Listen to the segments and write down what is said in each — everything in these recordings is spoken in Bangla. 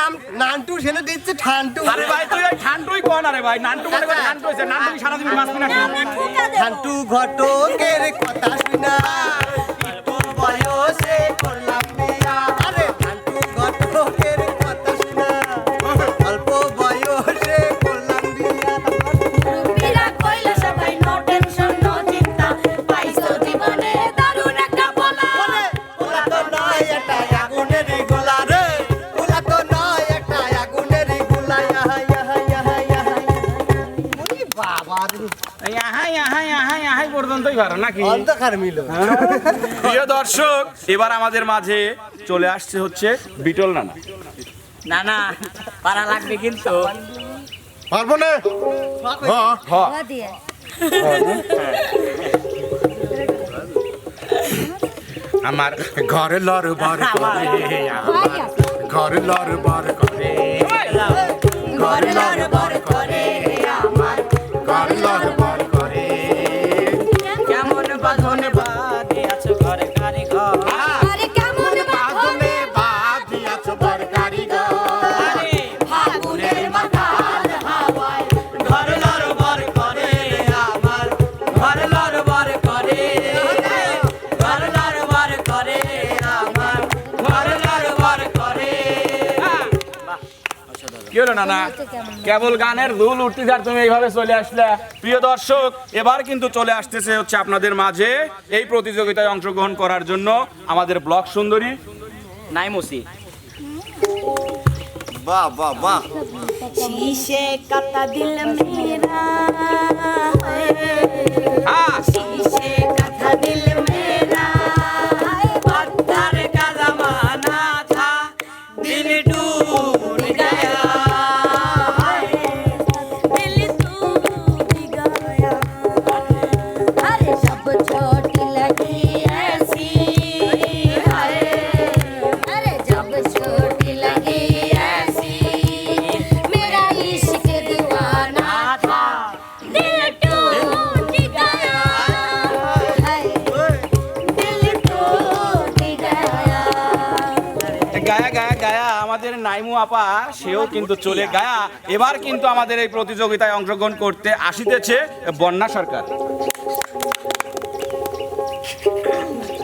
নাম নান্টু সেনে দিচ্ছে ঠান্টু। আরে ভাই তুই ওই ঠান্টুই কন আরে ভাই নান্টু মনে করে ঠান্ডু হয়েছে নান্টু সারা সারাদিন মাছ কিনা ঠান্টু ঘটকের কথা শুনা। পারো নাকি? অন্ধকার মিল প্রিয় দর্শক এবার আমাদের মাঝে চলে আসছে হচ্ছে বিটল নানা। না না পারা লাগবে কিন্তু। পারব না? হ্যাঁ। আমার ঘর লর বার করে আমার ঘর লর বার করে। ঘর কি হলো নানা কেবল গানের দুল উঠতে আর তুমি এইভাবে চলে আসলে প্রিয় দর্শক এবার কিন্তু চলে আসতেছে হচ্ছে আপনাদের মাঝে এই প্রতিযোগিতায় অংশগ্রহণ করার জন্য আমাদের ব্লক সুন্দরী নাই মুসি বাহ বাহ বাহ शीशे का ता दिल मेरा है হ্যাঁ शीशे গায়া আমাদের নাইমু আপা সেও কিন্তু চলে গায়া। এবার কিন্তু আমাদের এই প্রতিযোগিতায় অংশগ্রহণ করতে আসিতেছে বন্যা সরকার।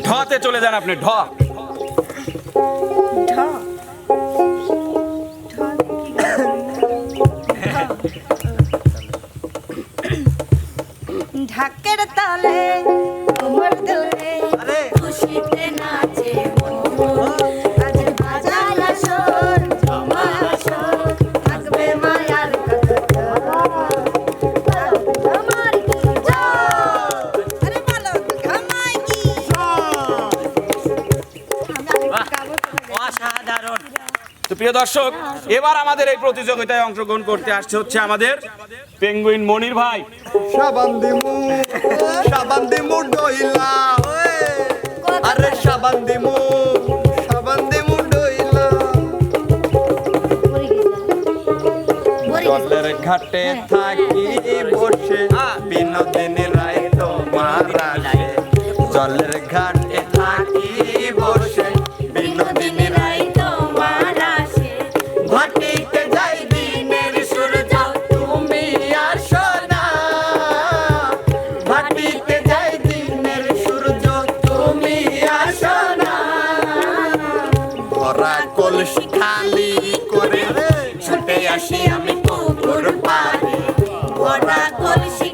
ঢতে চলে যান আপনি ঢ। ঢাকের তালে তোমার দোলে খুশিতে নাচে প্রিয় দর্শক এবার আমাদের এই প্রতিযোগিতায় অংশগ্রহণ করতে আসছে হচ্ছে আমাদের পেঙ্গুইন মনির ভাই। সাবান দিমু সাবান দিমু ডইলা আরে সাবান দিমু সাবান দিমু ডইলা। জলের ঘাটে থাকি বসে বিনোদিনী ভরা কলসি খালি করে। ছুটে আসি আমি পুকুর পারি ভরা কলসি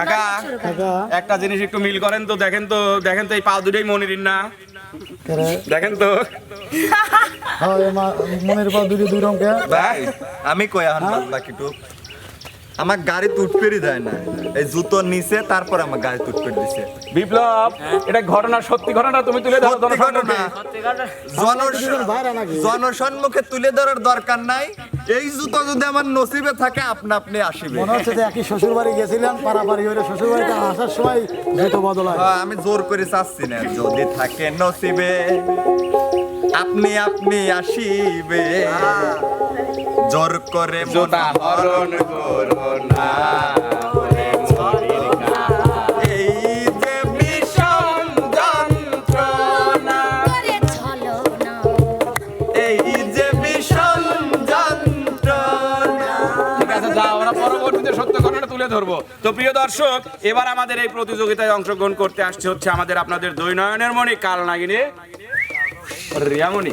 কাকা একটা জিনিস একটু মিল করেন তো দেখেন তো দেখেন তো এই পা দুটোই মনির না। দেখেন তো। মনের পা দুটি দুই ভাই আমি কই এখন বাদ বাকি টুক আমার গাড়ি তুটপেরি দেয় না। এই জুতো নিচে তারপর আমার গাড়ি তুটপেরি দিছে। বিপ্লব এটা ঘটনা সত্যি ঘটনা তুমি তুলে ধরো সত্যি ঘটনা। জন- জনসম্মুখে তুলে ধরার দরকার নাই। এই জুতো যদি আমার নসিবে থাকে আপনা আপনি আসিবে। মনে হচ্ছে যে একই শ্বশুর বাড়ি গেছিলাম পারাপারি হয়ে শ্বশুর বাড়িতে আসার সময় জুতো বদল হয়। হ্যাঁ, আমি জোর করে চাচ্ছি না। যদি থাকে নসিবে আপনি আপনি আসিবে। জোর করে জোটা হরণ করো না সত্য ঘটনা তুলে ধরবো। তো প্রিয় দর্শক এবার আমাদের এই প্রতিযোগিতায় অংশগ্রহণ করতে আসছে হচ্ছে আমাদের আপনাদের দুই নয়নের মণি কাল নাগিনী রিয়ামণি।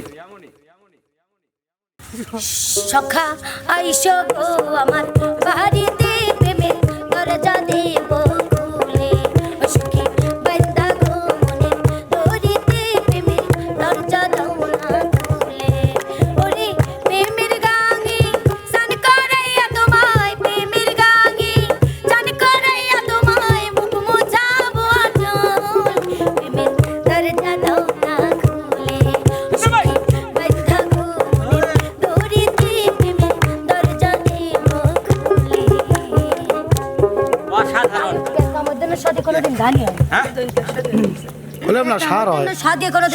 সখা আইসো গো আমার বাড়িতে প্রেমের দরজা দেব। বললাম না সার হয়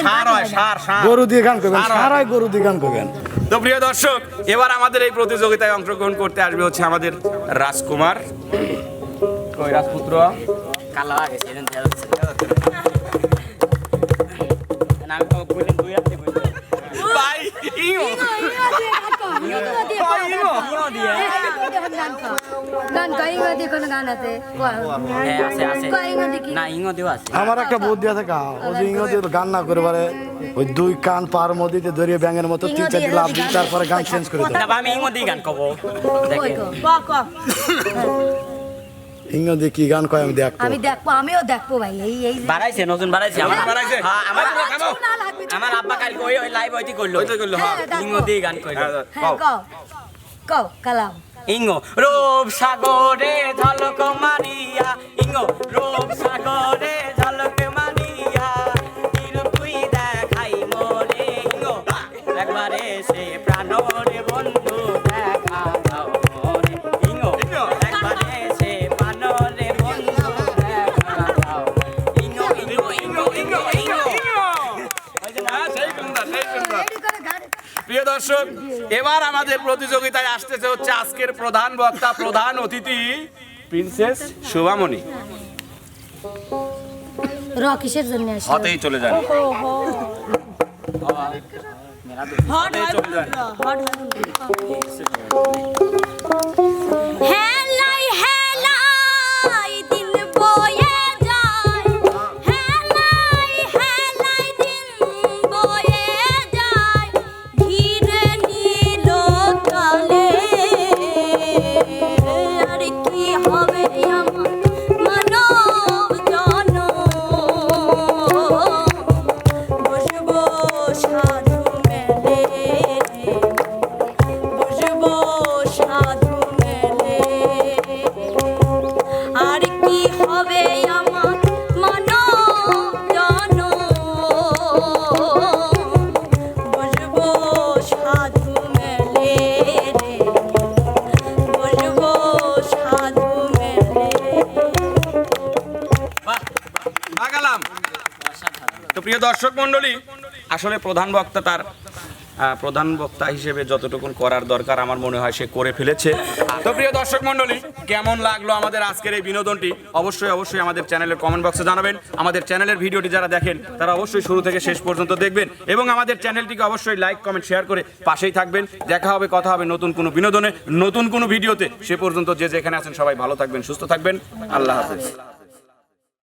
সার হয় সার সার গরু দিয়ে গান করবেন সার হয়। গরু দিয়ে গান করবেন তো প্রিয় দর্শক এবার আমাদের এই প্রতিযোগিতায় অংশগ্রহণ করতে আসবে হচ্ছে আমাদের রাজকুমার কই রাজপুত্র কালো আছে আমার একটা বুদ্ধি আছে কা ও যে ইংরেজি গান না করে পারে ওই দুই কান পার মধ্যে ধরিয়ে ব্যাঙের মতো তিন চারটি লাভ দিই তারপরে গান চেঞ্জ করে আমি গান কব ইংরেজি কি গান কয় আমি দেখ আমি দেখব আমিও দেখব ভাই এই এই বাড়াইছে নতুন বাড়াইছে আমার বাড়াইছে? হ্যাঁ, আমার। আমার আব্বা কালকে ওই ওই লাইভ হইতে করল ওইটাই করল, হ্যাঁ। দিয়ে গান করল হ্যাঁ কালাম। ইঙ্গো রূপ সাগরে ঝলক দর্শক এবার আমাদের প্রতিযোগিতায় আসতেছে হচ্ছে আজকের প্রধান বক্তা প্রধান অতিথি প্রিন্সেস শোভামণি। র কিসের জন্য হতেই চলে যান যান হেলাই দর্শক মণ্ডলী, আসলে প্রধান বক্তা তার প্রধান বক্তা হিসেবে যতটুকুন করার দরকার আমার মনে হয় সে করে ফেলেছে। তো প্রিয় দর্শক মণ্ডলী, কেমন লাগল আমাদের আজকের এই বিনোদনটি? অবশ্যই অবশ্যই আমাদের চ্যানেলের কমেন্ট বক্সে জানাবেন। আমাদের চ্যানেলের ভিডিওটি যারা দেখেন, তারা অবশ্যই শুরু থেকে শেষ পর্যন্ত দেখবেন। এবং আমাদের চ্যানেলটিকে অবশ্যই লাইক কমেন্ট শেয়ার করে পাশেই থাকবেন। দেখা হবে, কথা হবে নতুন কোনো বিনোদনে, নতুন কোনো ভিডিওতে। সে পর্যন্ত যে যেখানে আছেন সবাই ভালো থাকবেন, সুস্থ থাকবেন। আল্লাহ হাফেজ।